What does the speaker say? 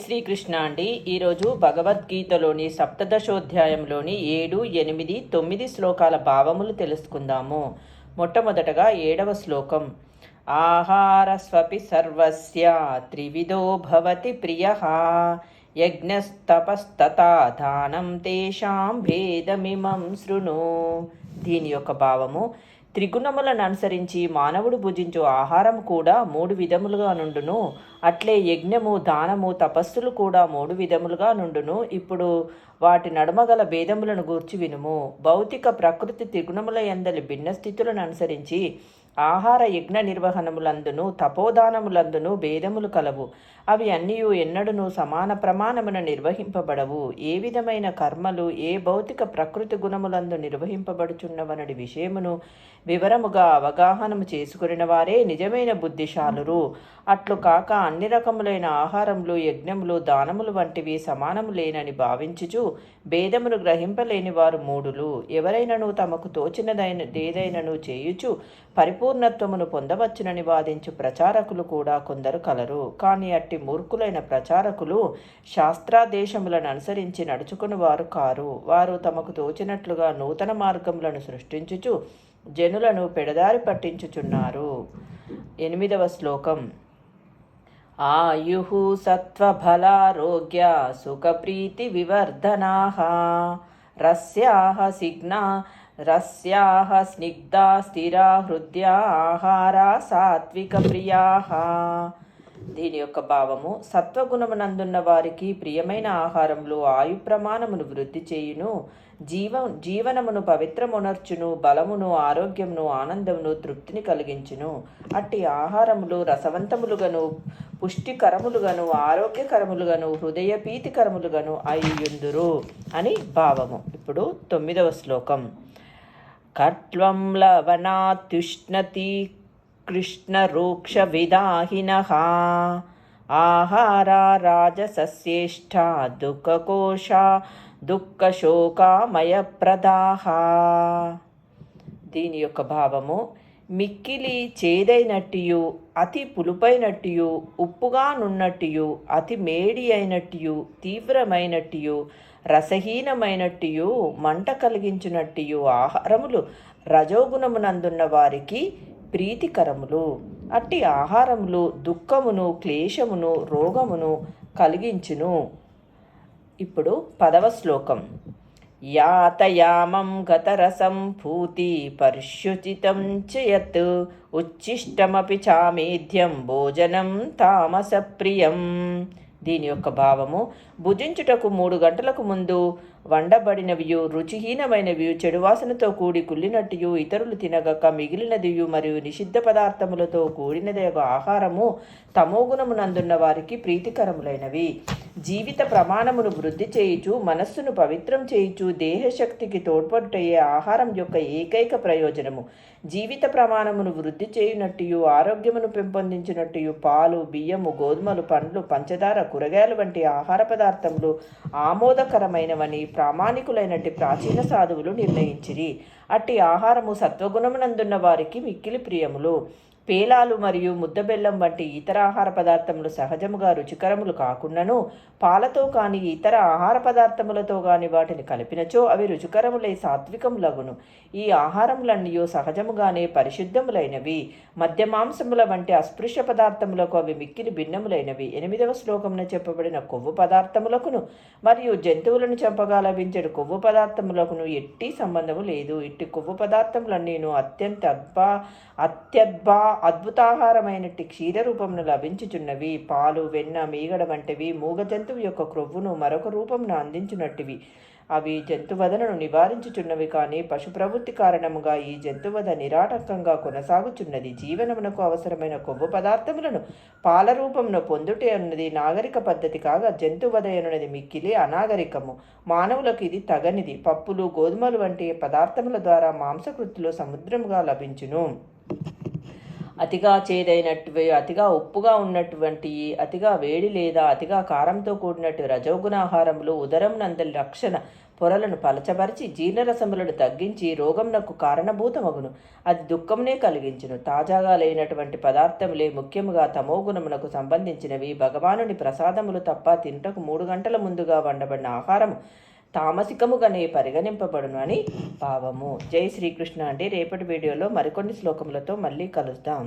శ్రీకృష్ణ అండి. ఈరోజు భగవద్గీతలోని సప్తదశోధ్యాయంలోని ఏడు ఎనిమిది తొమ్మిది శ్లోకాల భావములు తెలుసుకుందాము. మొట్టమొదటగా ఏడవ శ్లోకం. ఆహారస్వపి సర్వస్య త్రివిధో భవతి ప్రియ. యజ్ఞస్తపస్తథా దానం తేషాం భేదమిమం శృణు. దీని యొక్క భావము త్రిగుణములను అనుసరించి మానవుడు భుజించు ఆహారం కూడా మూడు విధములుగా నుండును. అట్లే యజ్ఞము దానము తపస్సులు కూడా మూడు విధములుగా నుండును. ఇప్పుడు వాటి నడుమగల భేదములను గూర్చి వినుము. భౌతిక ప్రకృతి త్రిగుణముల ఎందలి భిన్న స్థితులను అనుసరించి ఆహార యజ్ఞ నిర్వహణములందును తపోదానములందును భేదములు కలవు. అవి అన్నీ ఎన్నడూను సమాన ప్రమాణమున నిర్వహింపబడవు. ఏ విధమైన కర్మలు ఏ భౌతిక ప్రకృతి గుణములందు నిర్వహింపబడుచున్నవనడి విషయమును వివరముగా అవగాహనము చేసుకుని వారే నిజమైన బుద్ధిశాలురు. అట్లు కాక అన్ని రకములైన ఆహారములు యజ్ఞములు దానములు వంటివి సమానము లేనని భావించుచు భేదమును గ్రహింపలేని వారు మూడులు. ఎవరైనను తమకు తోచినదైన ఏదైనను చేయుచు పరిపూర్ణత్వమును పొందవచ్చునని వాదించు ప్రచారకులు కూడా కొందరు కలరు. కానీ అట్టి మూర్ఖులైన ప్రచారకులు శాస్త్రాదేశములను అనుసరించి నడుచుకుని వారు కారు. వారు తమకు తోచినట్లుగా నూతన మార్గములను సృష్టించుచు జనులను పెడదారి పట్టించుచున్నారు. ఎనిమిదవ శ్లోకం. ఆయుః సత్వఫలారోగ్య సుఖప్రీతి వివర్ధనా రస్యాహ సిగ్నా రస్యాః స్నిగ్ధా స్థిరా హృదయా ఆహారా సాత్విక ప్రియాః. దీని యొక్క భావము సత్వగుణమునందున్న వారికి ప్రియమైన ఆహారములు ఆయు ప్రమాణమును వృద్ధి చేయును. జీవ జీవనమును పవిత్రమునర్చును బలమును ఆరోగ్యమును ఆనందమును తృప్తిని కలిగించును. అట్టి ఆహారములు రసవంతములుగాను పుష్టికరములుగాను ఆరోగ్యకరములుగాను హృదయపీతికరములుగాను అయ్యుందురు అని భావము. ఇప్పుడు తొమ్మిదవ శ్లోకం. కట్వం లవణాత్యుష్ణతి కృష్ణరూక్షవిదాహినः. ఆహారా రాజసస్యేష్ట దుఃఖకోశ దుఃఖశోకామయప్రదాహ దీని యొక్క భావము మిక్కిలి చేదైనట్టియు అతి పులుపైనట్టియు ఉప్పుగా నున్నట్టియు అతి మేడి అయినట్టియు తీవ్రమైనట్టియు రసహీనమైనట్టియు మంట కలిగించినట్టియు ఆహారములు రజోగుణమునందున్న వారికి ప్రీతికరములు. అట్టి ఆహారములు దుఃఖమును క్లేశమును రోగమును కలిగించును. ఇప్పుడు పదవ శ్లోకం. యాతయామం గతరసం భూతి పరిశుచితం చయత్ ఉచ్ఛిష్టమపి చామేధ్యం భోజనం తామసప్రియం. దీని యొక్క భావము భుజించుటకు మూడు గంటలకు ముందు వండబడినవియు రుచిహీనమైనవి చెడువాసనతో కూడి కుళ్ళినట్టు ఇతరులు తినగక మిగిలినదియు మరియు నిషిద్ధ పదార్థములతో కూడినది ఆహారము తమోగుణమునందున్న వారికి ప్రీతికరములైనవి. జీవిత ప్రమాణమును వృద్ధి చేయుచు మనస్సును పవిత్రం చేయుచు దేహశక్తికి తోడ్పడుటయ్యే ఆహారం యొక్క ఏకైక ప్రయోజనము. జీవిత ప్రమాణమును వృద్ధి చేయునట్టు ఆరోగ్యమును పెంపొందించినట్టు పాలు బియ్యము గోధుమలు పండ్లు పంచదార కూరగాయలు వంటి ఆహార పదార్థములు ఆమోదకరమైనవని ప్రామాణికులైనటి ప్రాచీన సాధువులు నిర్ణయించిరి. అట్టి ఆహారము సత్వగుణమునందున్న వారికి మిక్కిలి ప్రియములు. పేలాలు మరియు ముద్దబెల్లం వంటి ఇతర ఆహార పదార్థములు సహజముగా రుచికరములు కాకుండాను పాలతో కానీ ఇతర ఆహార పదార్థములతో కాని వాటిని కలిపినచో అవి రుచికరములై సాత్వికములగును. ఈ ఆహారములన్నీ సహజముగానే పరిశుద్ధములైనవి. మద్యమాంసముల వంటి అస్పృశ్య పదార్థములకు అవి మిక్కిలి భిన్నములైనవి. ఎనిమిదవ శ్లోకమున చెప్పబడిన కొవ్వు పదార్థములకును మరియు జంతువులను చంపగా లభించడు కొవ్వు పదార్థములకును ఎట్టి సంబంధము లేదు. ఇట్టి కొవ్వు పదార్థములన్నీను అత్యంత అద్భా అత్యద్భా అద్భుతాహారమైనట్టి క్షీర రూపమును లభించుచున్నవి. పాలు వెన్న మీగడ వంటివి మూగ జంతువు యొక్క క్రొవ్వును మరొక రూపమును అందించున్నట్టివి అవి జంతువధను నివారించుచున్నవి కానీ పశు ప్రవృత్తి కారణముగా ఈ జంతువద నిరాటంకంగా కొనసాగుచున్నది. జీవనమునకు అవసరమైన కొవ్వు పదార్థములను పాల రూపంలో పొందుటే అన్నది నాగరిక పద్ధతి కాగా జంతువద అనున్నది మిక్కిలి అనాగరికము. మానవులకు ఇది తగనిది. పప్పులు గోధుమలు వంటి పదార్థముల ద్వారా మాంసకృతిలో సముద్రముగా లభించును. అతిగా చేదైనట్టు అతిగా ఉప్పుగా ఉన్నటువంటి అతిగా వేడి లేదా అతిగా కారంతో కూడినట్టు రజోగుణ ఆహారములు ఉదరం నందలి రక్షణ పొరలను పలచబరిచి జీర్ణరసములను తగ్గించి రోగంనకు కారణభూతమగును. అది దుఃఖమునే కలిగించును. తాజాగా లేనటువంటి పదార్థములే ముఖ్యముగా తమోగుణమునకు సంబంధించినవి. భగవానుని ప్రసాదములు తప్ప తింటకు మూడు గంటల ముందుగా వండబడిన ఆహారము తామసికముగానే పరిగణింపబడును అని భావము జై శ్రీకృష్ణ అంటే రేపటి వీడియోలో మరికొన్ని శ్లోకములతో మళ్ళీ కలుద్దాం.